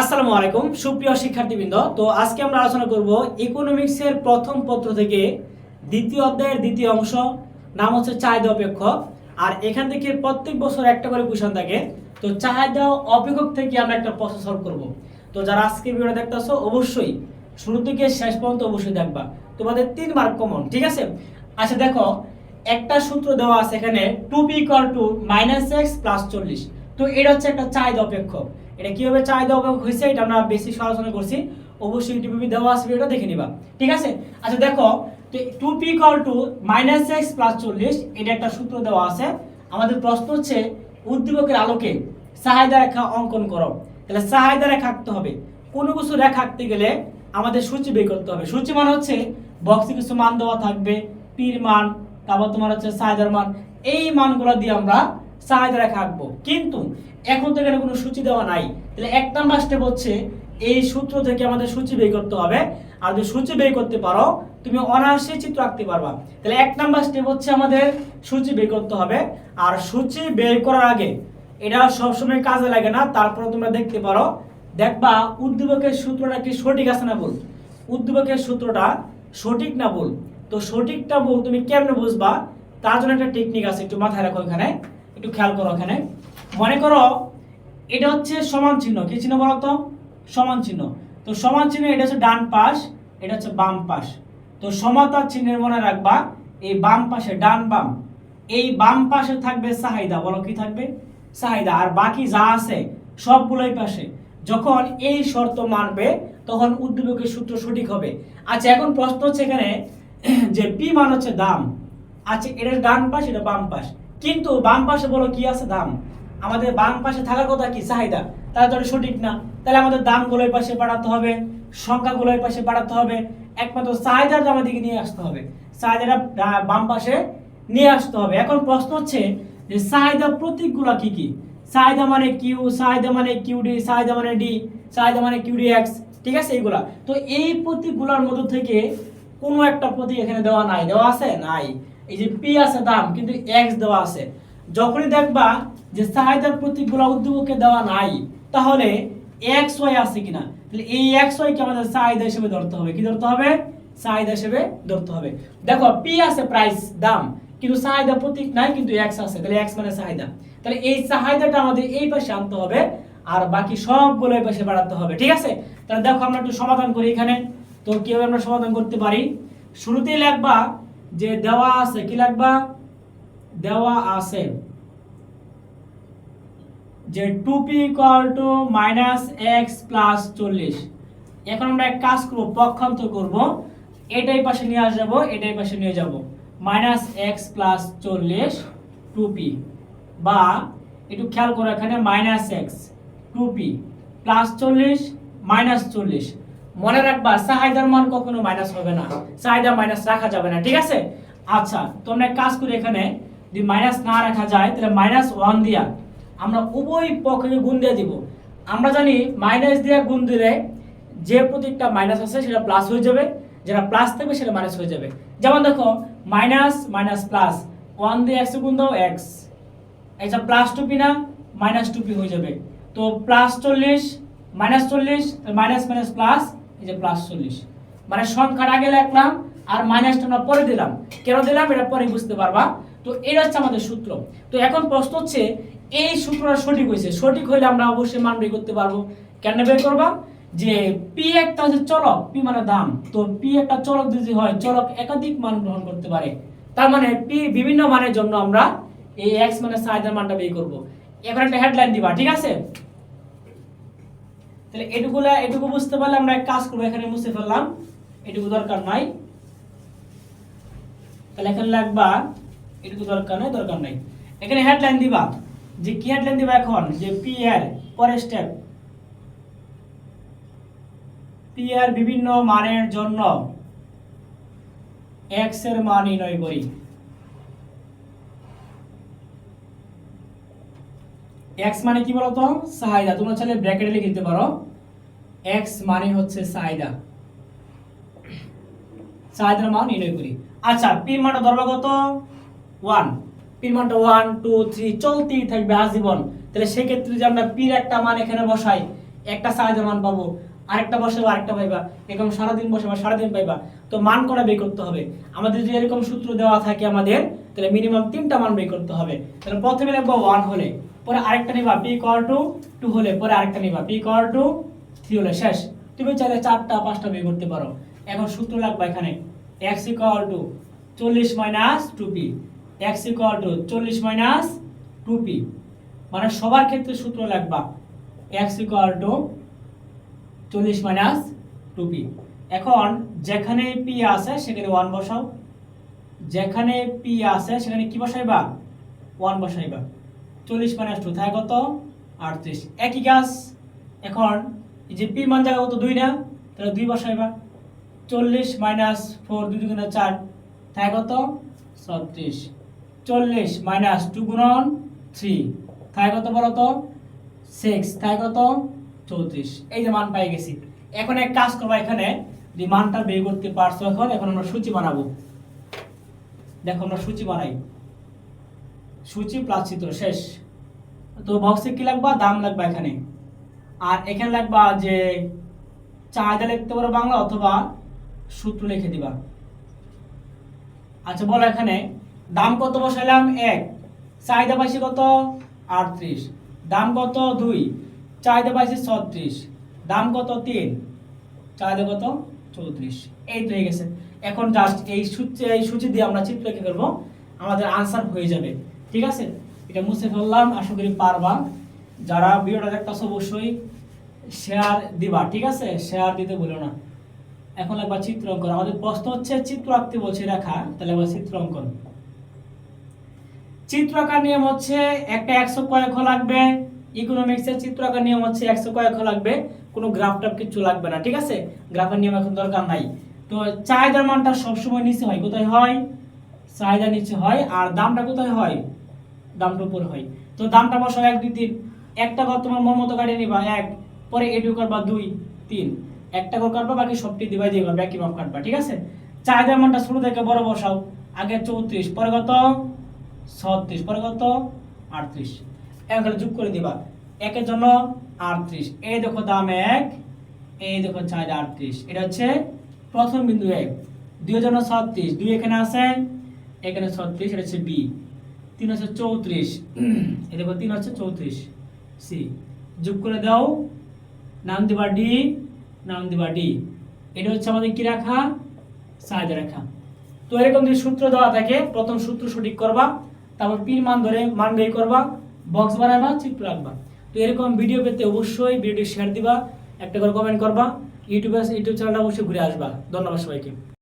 আসসালামু আলাইকুম, সুপ্রিয় শিক্ষার্থীবৃন্দ। তো আজকে আমরা আলোচনা করব ইকোনমিক্সের প্রথম পত্র থেকে দ্বিতীয় অধ্যায়ের দ্বিতীয় অংশ, নাম হচ্ছে চাহিদা অপেক্ষক। আর এখান থেকে প্রত্যেক বছর একটা করে কোয়েশন থাকে। তো চাহিদা অপেক্ষক থেকে আমরা একটা প্রশ্ন সলভ করব। তো যারা আজকে ভিডিও দেখতেছো, অবশ্যই শুরু থেকে শেষ পর্যন্ত অবশ্যই দেখবা। তোমাদের তিন মার্ক কমন ঠিক আছে? আচ্ছা দেখো, একটা সূত্র দেওয়া আছে এখানে two b equal to minus x plus চল্লিশ। তো এটা হচ্ছে একটা চাহিদা অপেক্ষক। এটা কীভাবে চাহিদা অপেক্ষক হয়েছে, এটা আমরা বেশি আলোচনা করছি। অবশ্যই ইউটিউবে দেওয়া আছে, ভিডিওটা দেখে নিবা। ঠিক আছে? আচ্ছা দেখো two p equal to minus x plus চল্লিশ, এটা একটা সূত্র দেওয়া আছে। আমাদের প্রশ্ন হচ্ছে, উদ্দীপকের আলোকে চাহিদা রেখা অঙ্কন করো। তাহলে চাহিদা রেখা আঁকতে হবে। কোনো কিছু রেখা আঁকতে গেলে আমাদের সূচি বের করতে হবে। সূচি মান হচ্ছে বক্সে কিছু মান দেওয়া থাকবে পির মান, তারপর তোমার হচ্ছে চাহিদার মান। এই মানগুলো দিয়ে আমরা চাহিদা রেখা কিন্তু এখন তো এখানে কোনো সূচি দেওয়া নাই। তাহলে এক নাম্বার স্টেপ হচ্ছে এই সূত্র থেকে আমাদের সূচি বের করতে হবে। আর যদি সূচি বের করতে পারো, তুমি অনায়াসে চিত্র আঁকতে পারবা। তাহলে এক নাম্বার স্টেপ হচ্ছে আমাদের সূচি বের করতে হবে। আর সূচি বের করার আগে এটা সবসময় কাজে লাগে না। তারপরে তোমরা দেখতে পারো। দেখবা উদ্দীপকের সূত্রটা কি সঠিক আছে না বল উদ্দীপকের সূত্রটা সঠিক না বল তো সঠিকটা বল তুমি কেমনে বুঝবা? তার জন্য একটা টেকনিক আছে, একটু মাথায় রাখো এখানে। একটু খেয়াল করো এখানে। মনে করো, এটা হচ্ছে সমান চিহ্ন। কি চিহ্ন বলো তো? সমান চিহ্ন। তো সমান চিহ্ন, এটা হচ্ছে ডান পাশ, এটা হচ্ছে বাম পাশ। তো সমতা চিহ্নের মনে রাখবা, এই বাম পাশে ডান বাম, এই বাম পাশে থাকবে চাহিদা বলো কি থাকবে? চাহিদা আর বাকি যা আছে, সবগুলোই পাশে। যখন এই শর্ত মানবে, তখন উদ্দীপকের সূত্র সঠিক হবে। আচ্ছা এখন প্রশ্ন হচ্ছে এখানে, যে পি মান হচ্ছে দাম। আচ্ছা এটা ডান পাশ, এটা বাম পাশ। কিন্তু বাম পাশে বলো কি আছে? দাম। আমাদের বাম পাশে থাকার কথা কি? চাহিদা। তাহলে তো সঠিক না। তাহলে আমাদের দামগুলোর পাশে বাড়াতে হবে সংখ্যাগুলোর পাশে বাড়াতে হবে, একমাত্র চাহিদার দিকে নিয়ে আসতে হবে। চাহিদাটা বাম পাশে নিয়ে আসতে হবে। এখন প্রশ্ন হচ্ছে যে চাহিদা প্রতীকগুলো কি কি? চাহিদা মানে কিউ চাহিদা মানে কিউডি চাহিদা মানে ডি চাহিদা মানে কিউডি এক্স ঠিক আছে এইগুলা? তো এই প্রতীকগুলোর মধ্য থেকে কোনো একটা প্রতীক এখানে দেওয়া নাই। দেওয়া আছে? নাই। এই যে পি আছে দাম, কিন্তু এক্স দেওয়া আছে। যখনই দেখবা যে চাহিদার প্রতীকগুলো উদ্যোগকে দেওয়া নাই, তাহলে এক্স ওয়াই আছে কিনা? তাহলে এই এক্স ওয়াই কে আমাদের চাহিদা হিসেবে ধরতে হবে। কি ধরতে হবে? চাহিদা হিসেবে ধরতে হবে। দেখো পি আছে প্রাইস দাম, কিন্তু চাহিদা প্রতীক নাই, কিন্তু এক্স আছে। তাহলে এক্স মানে চাহিদা। তাহলে এই চাহিদাটা আমাদের এই পাশে আনতে হবে, আর বাকি সবগুলো এই পাশে বাড়াতে হবে। ঠিক আছে? তাহলে দেখো আমরা একটু সমাধান করি এখানে। তো কীভাবে আমরা সমাধান করতে পারি? শুরুতেই লিখবা যে দেওয়া আছে, কি লিখবা দেওয়া আছে। যে two p equal to minus x plus চল্লিশ। এখন আমরা এক কাজ করব, পক্ষান্তর করব। এটাই পাশে নিয়ে আসব, এটাই পাশে নিয়ে যাব। মাইনাস এক্স প্লাস চল্লিশ টু পি। বা একটু খেয়াল করো এখানে, minus x two p. Plus চল্লিশ, মাইনাস চল্লিশ। মনে রাখবা, চাহিদার মান কখনো মাইনাস হবে না। চাহিদা মাইনাস রাখা যাবে না, ঠিক আছে? আচ্ছা তোমরা কাজ করি এখানে, যদি মাইনাস না রাখা যায়, তাহলে মাইনাস ওয়ান দিয়া আমরা উভয় পক্ষকে গুণ দিয়ে দিব। আমরা জানি মাইনাস দিয়ে গুণ দিলে যে প্রতীকটা মাইনাস আছে, সেটা প্লাস হয়ে যাবে। যেটা প্লাস থাকবে, সেটা মাইনাস হয়ে যাবে। যেমন দেখো মাইনাস মাইনাস প্লাস ওয়ান দিয়ে এক্স গুণ দাও এক্স এটা প্লাস টু পি না মাইনাস টুপি হয়ে যাবে। তো প্লাস চল্লিশ মাইনাস চল্লিশ মাইনাস মাইনাস প্লাস এই যে প্লাস চল্লিশ। মানে সংখ্যার আগে লিখলাম আর মাইনাসটা আমরা পরে দিলাম। কেন দিলাম? এটা পরে বুঝতে পারবা। তো এটা হচ্ছে আমাদের সূত্র। তো এখন প্রশ্ন হচ্ছে, এই সূত্রটা সঠিক হয়েছে। সঠিক হইলে আমরা অবশ্যই মান বের করতে পারব। কেন বের করবা? যে পি একটা হচ্ছে চলক পি মানে দাম। তো পি একটা চলক যদি হয়, চলক একাধিক মান গ্রহণ করতে পারে। তার মানে পি বিভিন্ন মানের জন্য আমরা এই এক্স মানে চাহিদার মানটা বের করব। এখন একটা হেডলাইন দিবা, ঠিক আছে? তাহলে এটুকুলা, এটুকু বুঝতে পারলে আমরা এক কাজ করব, এখানে মুছে ফেললাম। এটুকু দরকার নাই। তাহলে এখানে লাগবা এটুকু দরকার নাই দরকার নাই। এখানে হেডলাইন দিবা, যে কি হেডলাইন দিবা এখন? যে পি এর পরের স্টেপ পি এর বিভিন্ন মানের জন্য এক্সের মান নির্ণয় করি। এক্স মানে কি বলতো? চাহিদা। তোমরা চাইলে ব্র্যাকেটে লিখে দিতে পারো। এক্স মানে হচ্ছে মান নির্ণয় করি। আচ্ছা মানটা ধরবা কত? ওয়ান মানটা ওয়ান টু থ্রি চলতেই থাকবে আজীবন। তাহলে সেক্ষেত্রে যে আমরা পির একটা মান এখানে বসাই, একটা সাইজের মান পাবো। আরেকটা বসে বা আরেকটা পাইবা। এরকম সারাদিন বসে বা সারাদিন পাইবা। তো মান করা বের করতে হবে? আমাদের যদি এরকম সূত্র দেওয়া থাকে আমাদের, তাহলে মিনিমাম তিনটা মান বের করতে হবে। তাহলে প্রথমে লিখব ওয়ান হলে। পরে আরেকটা নিবা পি কর টু টু হলে পরে আরেকটা নিবা পি কর টু থ্রি হলে শেষ। তুমি চাইলে চারটা, পাঁচটা বের করতে পারো। এখন সূত্র লাগবে এখানে এক্স ইকুয়াল টু চল্লিশ minus two p x equal to চল্লিশ মাইনাস টু পি মানে সবার ক্ষেত্রে সূত্র লাগবা এক্স ইকুয়াল টু চল্লিশ মাইনাস টু পি এখন যেখানে পি আছে, সেখানে ওয়ান বসাও। যেখানে পি আছে, সেখানে কি বসাইবা? ওয়ান বসাইবা। চল্লিশ মাইনাস টু থাকে কত? আটত্রিশ। একই গাছ, এখন এই যে পি মান জায়গা কত? দুই না? তাহলে দুই বসাইবা চল্লিশ মাইনাস ফোর দুই দুগুণে চার থাকে কত? ছত্রিশ। চল্লিশ মাইনাস টু গুণন থ্রি থাকে কত বলো তো সিক্স থাকে কত? চৌত্রিশ। এই যে মান পাই গেছি। এখন এক কাজ করব এখানে, যে মানটা বের করতে পারছ এখন এখন আমরা সূচি বানাবো। দেখো আমরা সূচি বানাই। সূচি প্লাস শেষ। তো বক্সে কি লাগবা? দাম লাগবে এখানে। আর এখানে লাগবা যে চাহিদা লিখতে পারো বাংলা অথবা সূত্র লিখে দিবা। আচ্ছা বলো এখানে। দাম কত বসাইলাম? এক। চাহিদা পাইছি কত? আটত্রিশ। দাম কত? দুই। চাহিদা পাইছি ছত্রিশ। দাম কত? তিন। চাহিদা কত? চৌত্রিশ। এই তো হয়ে গেছে। এখন জাস্ট এই সূচি এই সূচি দিয়ে আমরা চিত্র কি করব আমাদের আনসার হয়ে যাবে। ঠিক আছে? এটা মুছে ফেললাম, আশা করি পারবা। যারা ভিডিওটা দেখতেছ অবশ্যই শেয়ার দিবা, ঠিক আছে? শেয়ার দিতে বলো না। এখন একবার চিত্র অঙ্কন। আমাদের প্রশ্ন হচ্ছে, চিত্র আঁকতে বলছে রেখা, তাহলে একবার চিত্র অঙ্কন। চিত্র আঁকার নিয়ম হচ্ছে, একটা একশো কয়েক লাগবে। ইকোনমিক্সের চিত্র আঁকার নিয়ম হচ্ছে, একশো কয়েক লাগবে। কোনো গ্রাফ টাফ কিছু লাগবে না, ঠিক আছে? গ্রাফের নিয়ম এখন দরকার নাই। তো চাহিদার মানটা সবসময় নিচে হয়, কোথায় হয়? চাহিদা নিচে হয়, আর দামটা কোথায় হয়? দামটা উপর হয়। তো দামটা বসো এক, দুই, তিন। একটা ঘর তোমার মন মতো কাটিয়ে নিবা, এক। পরে এটু করবা দুই, তিন। একটা ঘর কাটবা, বাকি সবটি দিবা দিয়ে ব্যাকি মাপ কাটবা, ঠিক আছে? চাহিদার মানটা শুরু থেকে বড় বসাও। আগে চৌত্রিশ, পরে কত? ছত্রিশ, পরে কত? আটত্রিশ। এখন যোগ করে দিবা। একের জন্য আটত্রিশ। এই দেখো দাম এক, এই দেখো চাহিদা আটত্রিশ। এটা হচ্ছে প্রথম বিন্দু এক। দুই জন্য ছত্রিশ। দুই এখানে আছে, এখানে ছত্রিশ, এটা হচ্ছে বি। তিন হচ্ছে চৌত্রিশ। এই দেখো তিন হচ্ছে চৌত্রিশ। সি যোগ করে দাও। নাম দিবা ডি নাম দিবা ডি এটা হচ্ছে আমাদের কি রাখা? চাহিদা রেখা। তো এরকম যদি সূত্র দেওয়া থাকে, প্রথম সূত্র সঠিক করবা, তারপর পিন মান ধরে মান বের করবা বক্স বানাবা, চিত্র রাখবা তো এরকম ভিডিও পেতে অবশ্যই ভিডিওটি শেয়ার দিবা, একটা করে কমেন্ট করবা ইউটিউবে ইউটিউব চ্যানেলটা অবশ্যই ঘুরে আসবা। ধন্যবাদ সবাইকে।